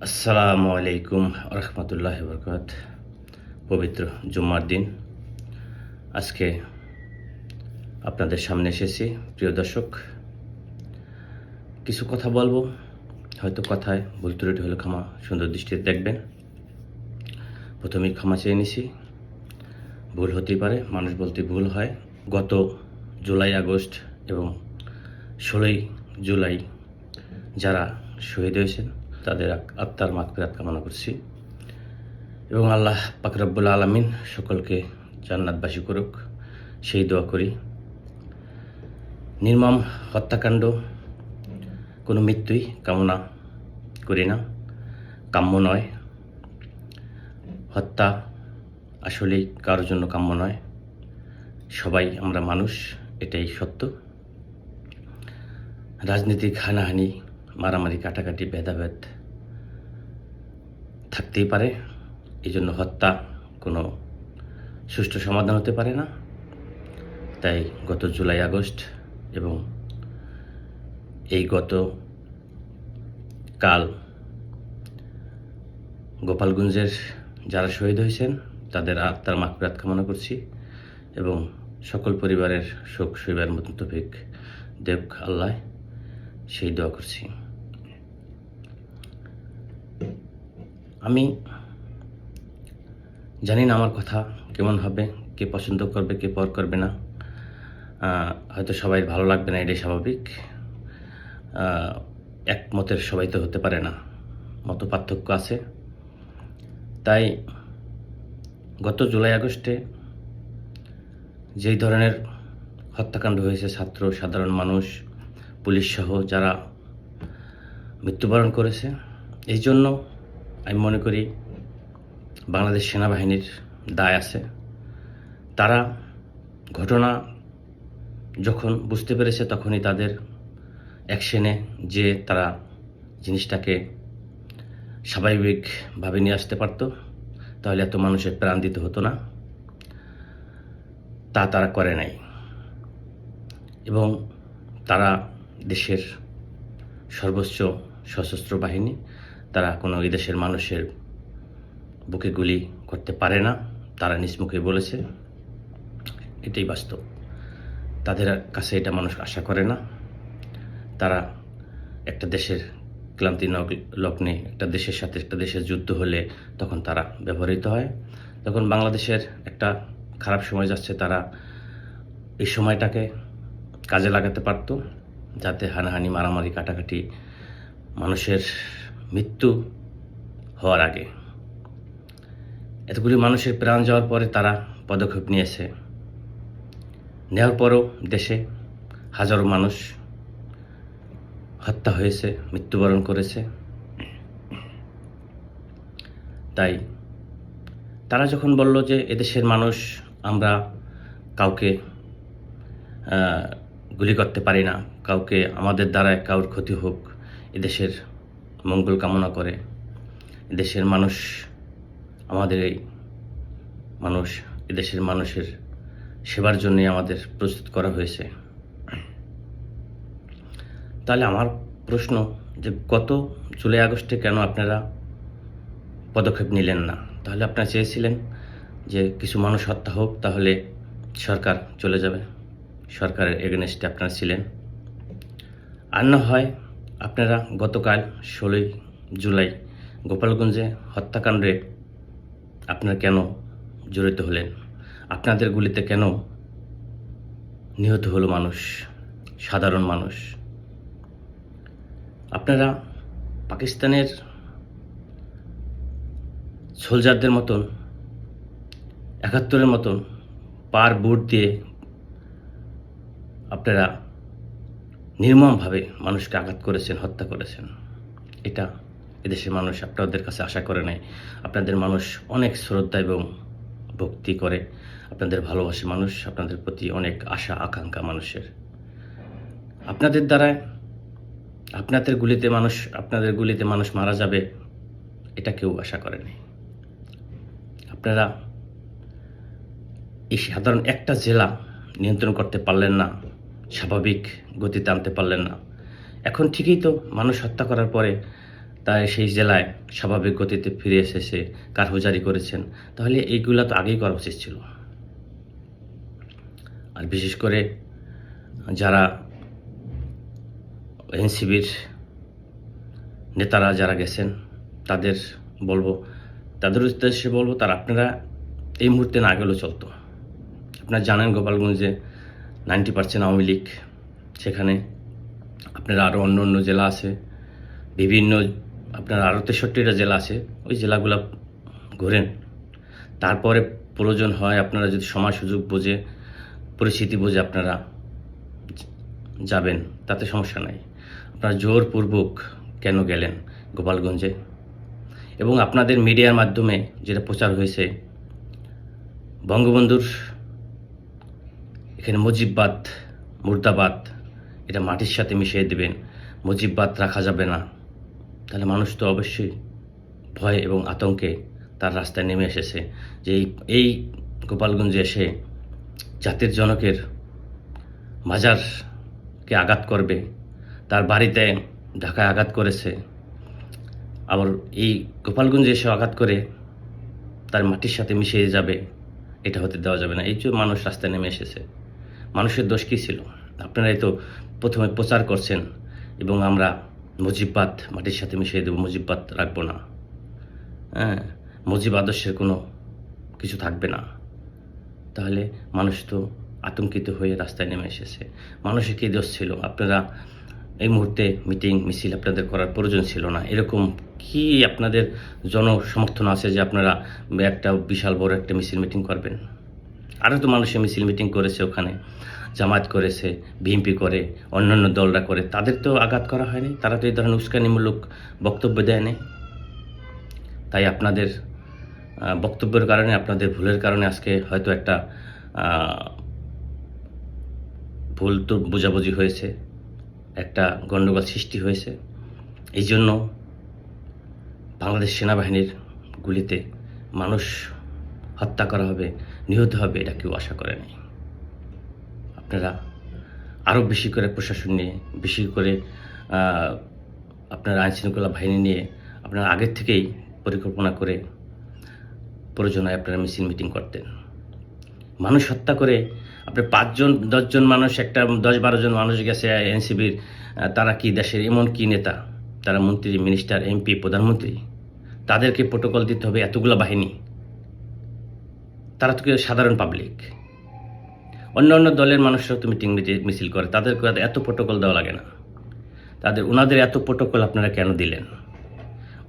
আসসালামু আলাইকুম রহমতুল্লাহ বরকাত। পবিত্র জুম্মার দিন। আজকে আপনাদের সামনে এসেছি, প্রিয় দর্শক। কিছু কথা বলব। হয়তো কথায় ভুল ত্রুটি হলে ক্ষমা সুন্দর দৃষ্টিতে দেখবেন। প্রথমেই ক্ষমা চেয়ে নিছি। ভুল হতেই পারে, মানুষ বলতে ভুল হয়। গত জুলাই, আগস্ট এবং ষোলোই জুলাই যারা শহীদ হয়েছেন তাদের আত্মার মাগফিরাত কামনা করছি। এবং আল্লাহ পাকরাব্বুল আলমিন সকলকে জান্নাতবাসী করুক, সেই দোয়া করি। নির্মম হত্যাকাণ্ড, কোনো মৃত্যুই কামনা করি না, কাম্য নয়। হত্যা আসলেই কারোর জন্য কাম্য নয়। সবাই আমরা মানুষ, এটাই সত্য। রাজনীতিক হানাহানি, মারামারি, কাটাকাটি, ভেদাভেদ থাকতেই পারে। এই জন্য হত্যা কোনো সুষ্ঠু সমাধান হতে পারে না। তাই গত জুলাই, আগস্ট এবং এই গত কাল গোপালগঞ্জের যারা শহীদ হয়েছেন, তাদের আত্মার মাকরাত কামনা করছি এবং সকল পরিবারের শোক শৈবার মতন তফিক দেব আল্লাহ। সেই দোয়া করছি। আমি জানি না আমার কথা কেমন হবে, কে পছন্দ করবে, কে পর করবে না। হয়তো সবাই ভালো লাগবে না, এটাই স্বাভাবিক। একমতের সবাই তো হতে পারে না, মত পার্থক্য আছে। তাই গত জুলাই, আগস্টে যেই ধরনের হত্যাকাণ্ড হয়েছে, ছাত্র, সাধারণ মানুষ, পুলিশ সহ যারা মৃত্যুবরণ করেছে, এই জন্য আমি মনে করি বাংলাদেশ সেনাবাহিনীর দায় আছে। তারা ঘটনা যখন বুঝতে পেরেছে, তখনই তাদের অ্যাকশনে যে তারা জিনিসটাকে স্বাভাবিকভাবে নিয়ে আসতে পারতো, তাহলে এত মানুষের প্রাণ দিতে হতো না। তা তারা করে নাই। এবং তারা দেশের সর্বোচ্চ সশস্ত্র বাহিনী তারা কোনো এই দেশের মানুষের বুকে গুলি করতে পারে না। তারা নিজ মুখে বলেছে, এটাই বাস্তব। তাদের কাছে এটা মানুষ আশা করে না। তারা একটা দেশের ক্লান্তি লগ্নে, একটা দেশের সাথে একটা দেশের যুদ্ধ হলে তখন তারা ব্যবহৃত হয়। তখন বাংলাদেশের একটা খারাপ সময় যাচ্ছে, তারা এই সময়টাকে কাজে লাগাতে পারতো, যাতে হানাহানি, মারামারি, কাটাকাটি মানুষের মৃত্যু হওয়ার আগে। এতগুলি মানুষের প্রাণ যাওয়ার পরে তারা পদক্ষেপ নিয়েছে। নেওয়ার পরও দেশে হাজারো মানুষ হত্যা হয়েছে, মৃত্যুবরণ করেছে। তাই তারা যখন বলল যে এদেশের মানুষ আমরা কাউকে গুলি করতে পারি না, কাউকে আমাদের দ্বারায় কারোর ক্ষতি হোক, এদেশের মঙ্গল কামনা করে দেশের মানুষ, আমাদের এই মানুষ এদেশের মানুষের সেবার জন্যই আমাদের প্রস্তুত করা হয়েছে। তাহলে আমার প্রশ্ন যে গত জুলাই আগস্টে কেন আপনারা পদক্ষেপ নিলেন না? তাহলে আপনারা চেয়েছিলেন যে কিছু মানুষ হত্যা হোক, তাহলে সরকার চলে যাবে, সরকারের এগেনস্টে আপনারা ছিলেন। আর না হয় আপনারা গতকাল ষোলোই জুলাই গোপালগঞ্জে হত্যাকাণ্ডে আপনারা কেন জড়িত হলেন? আপনাদের গুলিতে কেন নিহত হলো মানুষ? সাধারণ মানুষ? আপনারা পাকিস্তানের সোলজারদের মতন, একাত্তরের মতন পার বুট দিয়ে আপনারা নির্মমভাবে মানুষকে আঘাত করেছেন, হত্যা করেছেন। এটা এদেশের মানুষ আপনাদের কাছে আশা করে নাই। আপনাদের মানুষ অনেক শ্রদ্ধা এবং ভক্তি করে। আপনাদের ভালোবাসে মানুষ, আপনাদের প্রতি অনেক আশা, আকাঙ্ক্ষা মানুষের। আপনাদের দ্বারায়, আপনাদের গুলিতে মানুষ, আপনাদের গুলিতে মানুষ মারা যাবে, এটা কেউ আশা করেনি আপনারা এই সাধারণ একটা জেলা নিয়ন্ত্রণ করতে পারলেন না। স্বাভাবিক গতিতে আনতে পারলেন না। এখন ঠিকই তো, মানুষ হত্যা করার পরে তাই সেই জেলায় স্বাভাবিক গতিতে ফিরে এসেছে কারফিউ জারি করেছেন। তাহলে এইগুলো তো আগেই করা উচিত ছিল। আর বিশেষ করে যারা এনসিবির নেতারা যারা গেছেন, তাদের বলব, তাদের উদ্দেশ্যে বলব, তার আপনারা এই মুহূর্তে না গেলেও চলতো। আপনারা জানেন গোপালগঞ্জে নাইনটি পার্সেন্ট আওয়ামী লীগ সেখানে আপনার আরও অন্য অন্য জেলা আছে, বিভিন্ন আপনার আরও তেষট্টিটা জেলা আছে, ওই জেলাগুলো ঘোরেন। তারপরে প্রয়োজন হয় আপনারা যদি সময় সুযোগ বুঝে, পরিস্থিতি বুঝে আপনারা যাবেন, তাতে সমস্যা নাই। আপনারা জোরপূর্বক কেন গেলেন গোপালগঞ্জে? এবং আপনাদের মিডিয়ার মাধ্যমে যেটা প্রচার হয়েছে, বঙ্গবন্ধুর এখানে মুজিববাদ, মুর্দাবাদ, এটা মাটির সাথে মিশিয়ে দেবেন। মুজিববাদ রাখা যাবে না। তাহলে মানুষ তো অবশ্যই ভয় এবং আতঙ্কে তার রাস্তায় নেমে এসেছে। যে এই গোপালগঞ্জে এসে জাতির জনকের মাজারকে আঘাত করবে, তার বাড়িতে ঢাকায় আঘাত করেছে। আবার এই গোপালগঞ্জে এসে আঘাত করে তার মাটির সাথে মিশিয়ে যাবে, এটা হতে দেওয়া যাবে না। এই যে মানুষ রাস্তায় নেমে এসেছে। মানুষের দোষ কী ছিল? আপনারাই তো প্রথমে প্রচার করছেন এবং আমরা মুজিববাদ মাটির সাথে মিশিয়ে দেবো, মুজিববাদ রাখব না। হ্যাঁ মুজিব আদর্শের কোনো কিছু থাকবে না। তাহলে মানুষ তো আতঙ্কিত হয়ে রাস্তায় নেমে এসেছে। মানুষের কী দোষ ছিল? আপনারা এই মুহূর্তে মিটিং, মিছিল আপনাদের করার প্রয়োজন ছিল না। এরকম কি আপনাদের জনসমর্থন আছে যে আপনারা একটা বিশাল বড় একটা মিছিল মিটিং করবেন? আরও তো মানুষের মিছিল মিটিং করেছে ওখানে, জামায়াত করেছে বিএনপি করে, অন্যান্য দলরা করে, তাদের তো আঘাত করা হয়নি, তারা তো এই ধরনের উস্কানিমূলক বক্তব্য দেয়নি। তাই আপনাদের বক্তব্যের কারণে, আপনাদের ভুলের কারণে আজকে হয়তো একটা ভুল তো বোঝাবুঝি হয়েছে, একটা গণ্ডগোল সৃষ্টি হয়েছে। এই জন্য বাংলাদেশ সেনাবাহিনীর গুলিতে মানুষ হত্যা করা হবে, নিহত হবে, এটা কেউ আশা করেনি আপনারা আরও বেশি করে প্রশাসন নিয়ে, বেশি করে আপনার আইনশৃঙ্খলা বাহিনী নিয়ে আপনারা আগের থেকেই পরিকল্পনা করে প্রয়োজন হয় আপনারা মিছিল মিটিং করতেন। মানুষ হত্যা করে আপনি পাঁচজন, দশজন মানুষ, একটা দশ বারো জন মানুষ গেছে এনসিবির তারা কি দেশের এমন কি নেতা? তারা মন্ত্রী, মিনিস্টার, এমপি, প্রধানমন্ত্রী। তাদেরকে প্রোটোকল দিতে হবে এতগুলো বাহিনী। তারা তো সাধারণ পাবলিক অন্য অন্য দলের মানুষরা তো মিটিং মিছিল করে, তাদেরকে এত প্রোটোকল দেওয়া লাগে না। তাদের, ওনাদের এত প্রোটোকল আপনারা কেন দিলেন?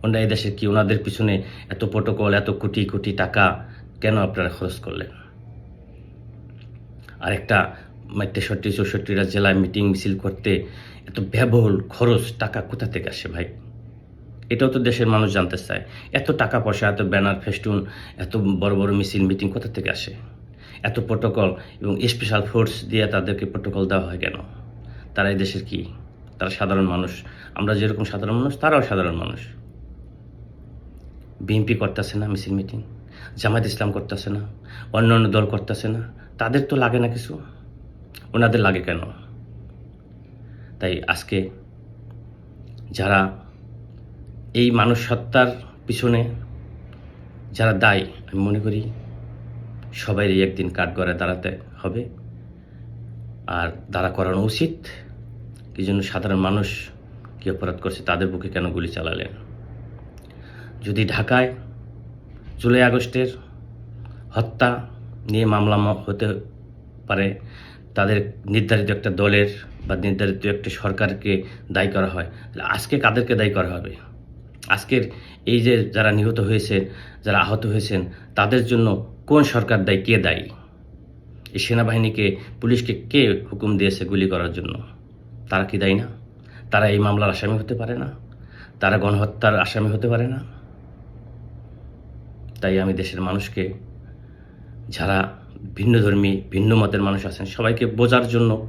ওনারা এই দেশের কি ওনাদের পিছনে এত প্রোটোকল এত কোটি কোটি টাকা কেন আপনারা খরচ করলেন? আর একটা তেষট্টি চৌষট্টিটা জেলায় মিটিং মিছিল করতে এত ব্যবহুল খরচ, টাকা কোথা থেকে আসে ভাই? এটাও তো দেশের মানুষ জানতে চায়। এত টাকা পয়সা, এত ব্যানার, ফেস্টুন, এত বড় বড় মিছিল, মিটিং কোথা থেকে আসে? এত প্রোটোকল এবং স্পেশাল ফোর্স দিয়ে তাদেরকে প্রোটোকল দেওয়া হয় কেন? তারা এই দেশের কি? তারা সাধারণ মানুষ। আমরা যেরকম সাধারণ মানুষ, তারাও সাধারণ মানুষ। বিএনপি করতেছে না মিছিল, মিটিং। জামায়াত ইসলাম করতেছে না। অন্য অন্য দল করতেছে না। তাদের তো লাগে না কিছু। ওনাদের লাগে কেন? তাই আজকে যারা এই মানুষ হত্যার পিছনে যারা দায়ী, আমি মনে করি সবাইরই একদিন কাঠগড়ায় দাঁড়াতে হবে। আর দাঁড়া করানো উচিত। কি জন্য সাধারণ মানুষ কি অপরাধ করছে তাদের বুকে কেন গুলি চালালেন? যদি ঢাকায় জুলাই আগস্টের হত্যা নিয়ে মামলা হতে পারে, তাদের নির্ধারিত একটা দলের বা নির্ধারিত একটা সরকারকে দায়ী করা হয়, তাহলে আজকে কাদেরকে দায়ী করা হবে? আজকের এই যে যারা নিহত হয়েছেন, যারা আহত হয়েছেন, তাদের জন্য কোন সরকার দায়ী, কে দায়ী? এই সেনাবাহিনীকে, পুলিশকে কে হুকুম দিয়েছে গুলি করার জন্য? তারা কি দায়ী না? তারা এই মামলার আসামি হতে পারে না? তারা গণহত্যার আসামি হতে পারে না? তাই আমি দেশের মানুষকে, যারা ভিন্ন ধর্মী, ভিন্ন মতের মানুষ আছেন, সবাইকে বোঝার জন্য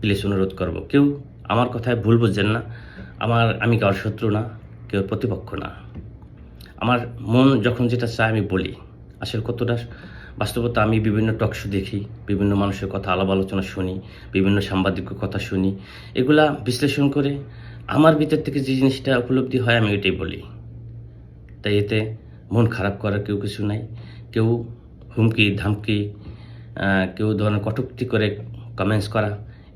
প্লিজ অনুরোধ করব। কেউ আমার কথায় ভুল বুঝছেন না। আমার, আমি কারোর শত্রু না। কেউ প্রতিপক্ষ না। আমার মন যখন যেটা চায় আমি বলি। আসলে কতটা বাস্তবতা আমি বিভিন্ন টকশো দেখি, বিভিন্ন মানুষের কথা আলাপ আলোচনা শুনি, বিভিন্ন সাংবাদিকের কথা শুনি। এগুলা বিশ্লেষণ করে আমার ভিতর থেকে যে জিনিসটা উপলব্ধি হয় আমি ওইটাই বলি। তাই এতে মন খারাপ করার কেউ কিছু নাই। কেউ হুমকি, ধামকি কেউ ধরনের কটুক্তি করে কমেন্টস করা,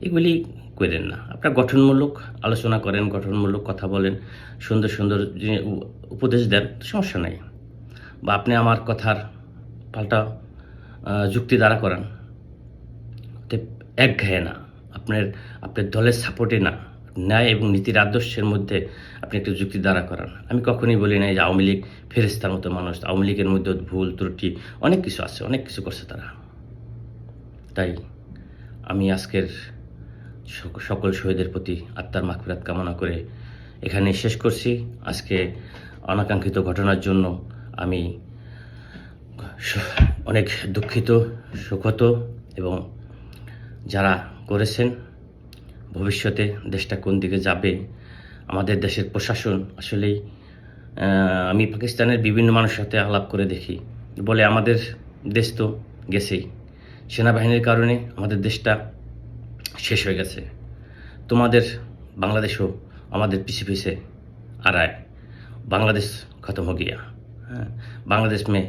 এগুলি করেন না। আপনার গঠনমূলক আলোচনা করেন, গঠনমূলক কথা বলেন, সুন্দর সুন্দর উপদেশ দেন, সমস্যা নাই। বা আপনি আমার কথার পাল্টা যুক্তি দ্বারা করান। তে একঘেয়ে না। আপনার আপনার দলের সাপোর্টে না। ন্যায় এবং নীতির আদর্শের মধ্যে আপনি একটু যুক্তি দ্বারা করান। আমি কখনোই বলি নাই যে আওয়ামী লীগ ফেরিস্তার মতো মানুষ। আওয়ামী লীগের মধ্যে ভুল, ত্রুটি, অনেক কিছু আছে, অনেক কিছু করছে তারা। তাই আমি আজকের সকল শহীদের প্রতি আত্মার মাগফিরাত কামনা করে এখানে শেষ করছি। আজকে অনাকাঙ্ক্ষিত ঘটনার জন্য আমি অনেক দুঃখিত, সুখত এবং যারা করেছেন, ভবিষ্যতে দেশটা কোন দিকে যাবে, আমাদের দেশের প্রশাসন আসলেই আমি পাকিস্তানের বিভিন্ন মানুষের সাথে আলাপ করে দেখি। বলে আমাদের দেশ তো গেছেই। সেনাবাহিনীর কারণে আমাদের দেশটা শেষ হয়ে গেছে তোমাদের বাংলাদেশও আমাদের পিছে পিছে आ रहा है बांग्लादेश ख़त्म हो गया हाँ, बांग्लादेश में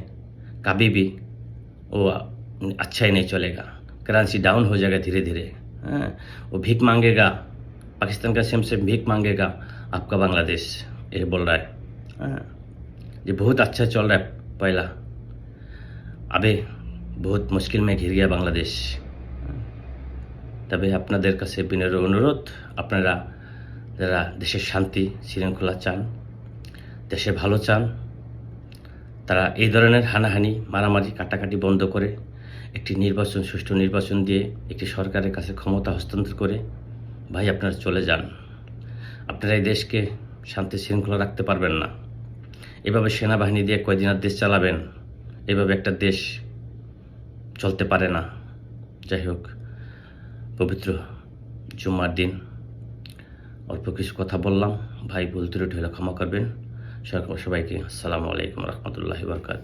कभी भी वो अच्छा ही नहीं चलेगा करेंसी डाउन हो जाएगा धीरे धीरे हाँ, वो भीख मांगेगा पाकिस्तान का सेम से भीख मांगेगा आपका बांग्लादेश ये बोल रहा है हाँ, ये बहुत अच्छा चल रहा है पहला अबे बहुत मुश्किल में घिर गया बांग्लादेश তবে আপনাদের কাছে বিনয় অনুরোধ, আপনারা যারা দেশের শান্তি শৃঙ্খলা চান, দেশে ভালো চান, তারা এই ধরনের হানাহানি, মারামারি, কাটাকাটি বন্ধ করে, একটি নির্বাচন, সুষ্ঠু নির্বাচন দিয়ে একটি সরকারের কাছে ক্ষমতা হস্তান্তর করে, ভাই আপনারা চলে যান। আপনারা এই দেশকে শান্তি শৃঙ্খলা রাখতে পারবেন না। এভাবে সেনাবাহিনী দিয়ে কয়দিন আর দেশ চালাবেন? এভাবে একটা দেশ চলতে পারে না। যাই হোক। পবিত্র জুম্মার দিন। অল্প কিছু কথা বললাম। ভাই বলতে ত্রুটি হলে ক্ষমা করবেন। সবাইকে আসসালামু আলাইকুম রহমতুল্লাহ বরকাত